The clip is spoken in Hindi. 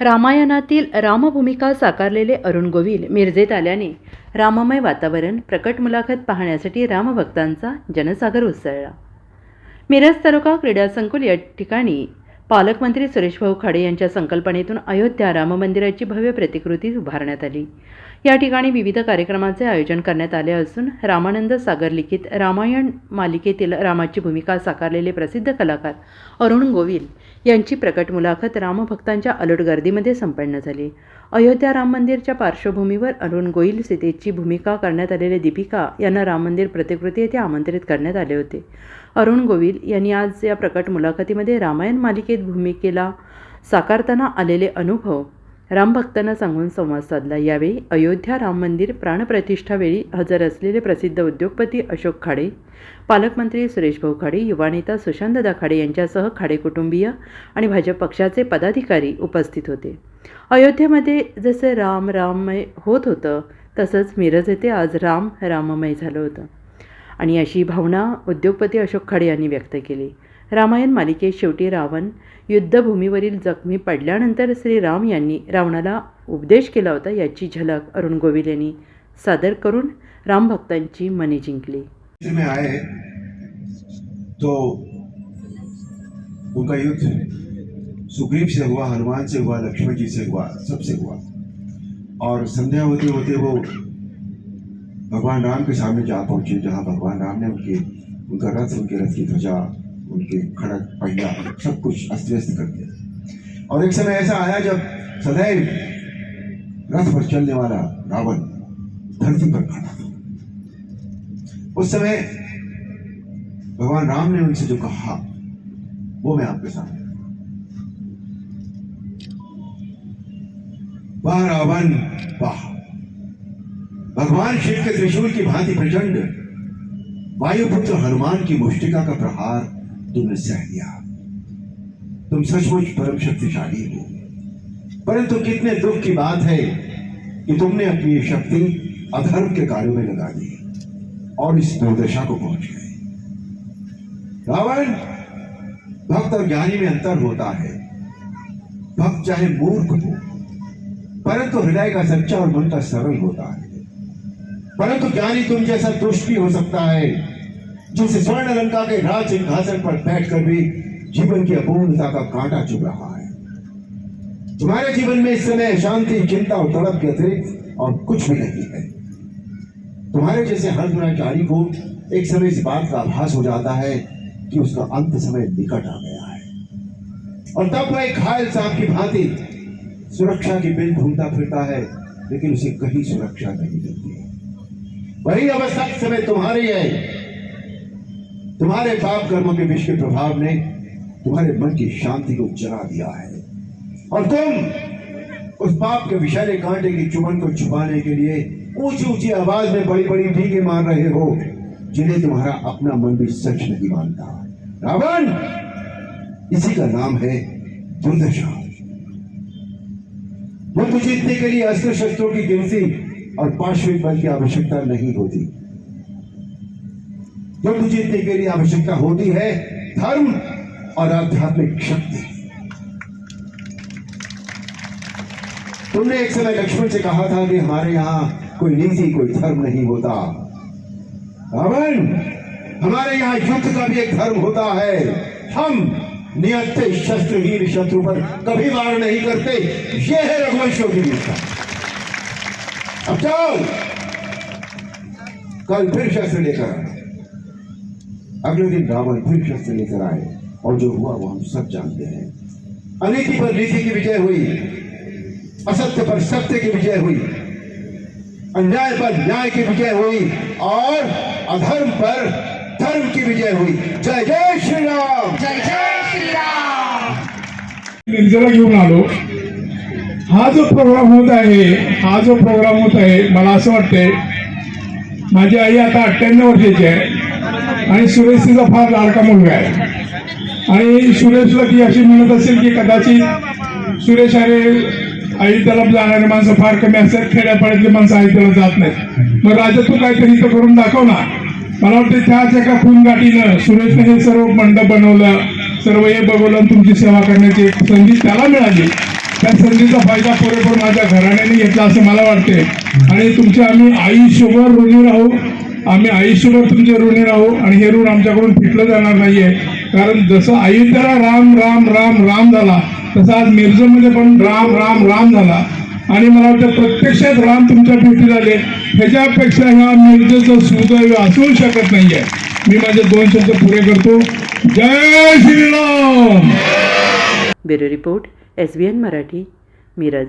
रामायणातील रामभूमिका साकारलेले अरुण गोविल मिरजेत आल्याने राममय वातावरण प्रकट मुलाखत पाहण्यासाठी रामभक्तांचा जनसागर उसळला. मिरज तालुका क्रीडा संकुल या ठिकाणी पालकमंत्री सुरेशभाऊ खाडे यांच्या संकल्पनेतून अयोध्या राम मंदिराची भव्य प्रतिकृती उभारण्यात आली. या ठिकाणी विविध कार्यक्रमांचे आयोजन करण्यात आले असून रामानंद सागर लिखित रामायण मालिकेतील रामाची भूमिका साकारलेले प्रसिद्ध कलाकार अरुण गोविल यांची प्रकट मुलाखत रामभक्तांच्या अलट गर्दीमध्ये संपन्न झाली. अयोध्या राम मंदिरच्या पार्श्वभूमीवर अरुण गोईल सीतेची भूमिका करण्यात आलेले दीपिका यांना राम मंदिर प्रतिकृती येथे आमंत्रित करण्यात आले होते. अरुण गोविल यांनी आज या प्रकट मुलाखतीमध्ये रामायण मालिकेत भूमिकेला साकारताना आलेले अनुभव रामभक्तांना सांगून संवाद साधला. यावेळी अयोध्या राम मंदिर प्राणप्रतिष्ठावेळी हजर असलेले प्रसिद्ध उद्योगपती अशोक खाडे पालकमंत्री सुरेश भाऊ खाडे युवा नेता सुशांतदा खाडे यांच्यासह खाडे कुटुंबीय आणि भाजप पक्षाचे पदाधिकारी उपस्थित होते. अयोध्येमध्ये जसं राम राममय होत होतं तसंच मिरज येथे आज राम राममय झालं होतं. आणि अशी भावना उद्योगपती अशोक खाडे यांनी व्यक्त केली. रामायण मालिकेत शेवटी रावण युद्धभूमीवरील जखमी पडल्यानंतर श्रीराम यांनी रावणाला उपदेश केला होता याची झलक अरुण गोविल यांनी सादर करून रामभक्तांची मने जिंकली. युद्ध में आए तो उनका युद्ध सुग्रीव से हुआ हनुमान से हुआ लक्ष्मण जी से हुआ सबसे हुआ। और संध्या होते होते वो भगवान राम के सामने जा पहुंचे जहां भगवान राम ने उनके उनका रथ उनके रथ की ध्वजा उनके खड़क पहिया सब कुछ अस्त व्यस्त कर दिया। और एक समय ऐसा आया जब सदैव रथ पर चलने वाला रावण धरती पर खड़ा था। उस समय भगवान राम ने उनसे जो कहा, वो मैं आपके सामने वाह रावण, वाह। भगवान शिव के त्रिशूल की भांति प्रचंड वायुपुत्र हनुमान की मुष्टिका का प्रहार तुमने सह लिया तुम सचमुच परम शक्तिशाली हो। परंतु तो कितने दुख की बात है कि तुमने अपनी शक्ति अधर्म के कार्यों में लगा दी और इस दुर्दशा को पहुँच गए। रावण, भक्त और ज्ञानी में अंतर होता है। भक्त चाहे मूर्ख हो, परंतु हृदय का सच्चा और मन का सरल होता है। परंतु ज्ञानी तुम जैसा दुष्ट भी हो सकता है। जिस स्वर्ण लंका के राज सिंहासन पर बैठकर भी जीवन की अपूर्णता का कांटा चुभ रहा है। तुम्हारे जीवन में इस समय शांति, चिंता और तड़प के अतिरिक्त और कुछ भी नहीं है। तुम्हारे जैसे हर दुराचारी को एक समय इस बात का आभास हो जाता है कि उसका अंत समय निकट आ गया है। और तब वह घायल सांप की भांति सुरक्षा की बिल घूमता फिरता है, लेकिन उसे कहीं सुरक्षा नहीं मिलती। वही अवस्था समय तुम्हारी है तुम्हारे पाप कर्मों के विष के प्रभाव ने तुम्हारे मन की शांति को जला दिया है। और तुम उस पाप के विषैले कांटे की चुभन को छुपाने के लिए ऊँची ऊँची आवाज़ में बड़ी बड़ी भीगे मार रहे हो, जिन्हें तुम्हारा अपना मन भी सच नहीं मानता। रावण, इसी का नाम है दुर्दशा। युद्ध जीतने के लिए अस्त्र शस्त्रों की गिनती और पार्श्विक बल की आवश्यकता नहीं होती। युद्ध जीतने के लिए आवश्यकता होती है धर्म और आध्यात्मिक शक्ति। तुमने एक समय लक्ष्मण से कहा था कि हमारे यहाँ कोई नीति, कोई धर्म नहीं होता। रावण, हमारे यहाँ युद्ध का भी एक धर्म होता है। हम नियत शस्त्रहीन शत्रु पर कभी वार नहीं करते। यह है रघुवंशों की वीरता अब जाओ, कल फिर शस्त्र लेकर आए अगले दिन रावण फिर शस्त्र लेकर आए और जो हुआ वो हम सब जानते हैं। अनीति पर नीति की विजय हुई असत्य पर सत्य की विजय हुई अन्याय पर न्याय की विजय हुई और अधर्म पर धर्म की विजय हुई। जय जय श्री राम जय जय श्रीराम। मिरजेला घेऊन आलो. हा जो प्रोग्राम होत आहे हा जो प्रोग्राम होत आहे मला असं वाटतंय माझी आई आता अठ्ठ्याण्णव वर्षाची आहे. आणि सुरेश तिचा फार लाडका मुलगा आहे. आणि सुरेशला ती अशी म्हणत असेल की कदाचित सुरेश अरे आई जाणारे जाणारी माणसं फार कमी असतात खेड्यापाड्यातली माणसं आई जात नाहीत. मग राजा तू काहीतरी इथं करून दाखव ना. मला वाटतं त्याच एका खूनगाठीनं सुरेशने हे सर्व मंडप बनवलं सर्व हे बघवलं तुमची सेवा करण्याची एक संधी त्याला मिळाली. त्या संधीचा फायदा पुरेपूर माझ्या घराण्याने घेतला असं मला वाटते आणि तुमच्या आम्ही आयुष्यभर ऋणी राहू आम्ही आयुष्यभर तुमचे ऋणी राहू आणि हे ऋण आमच्याकडून फिटलं जाणार नाहीये. कारण जसं अयोध्येला राम राम राम राम झाला तसा आज मिरजमध्ये पण राम राम राम झाला. आणि मला वाटतं प्रत्यक्षात राम तुमच्या भेटी झाले ह्याच्यापेक्षा ह्या मिरजेचं सुदैव असू शकत नाहीये. मी माझे दोन शब्द पुरे करतो. जय Shriram! Bureau report S B N Marathi Miraj.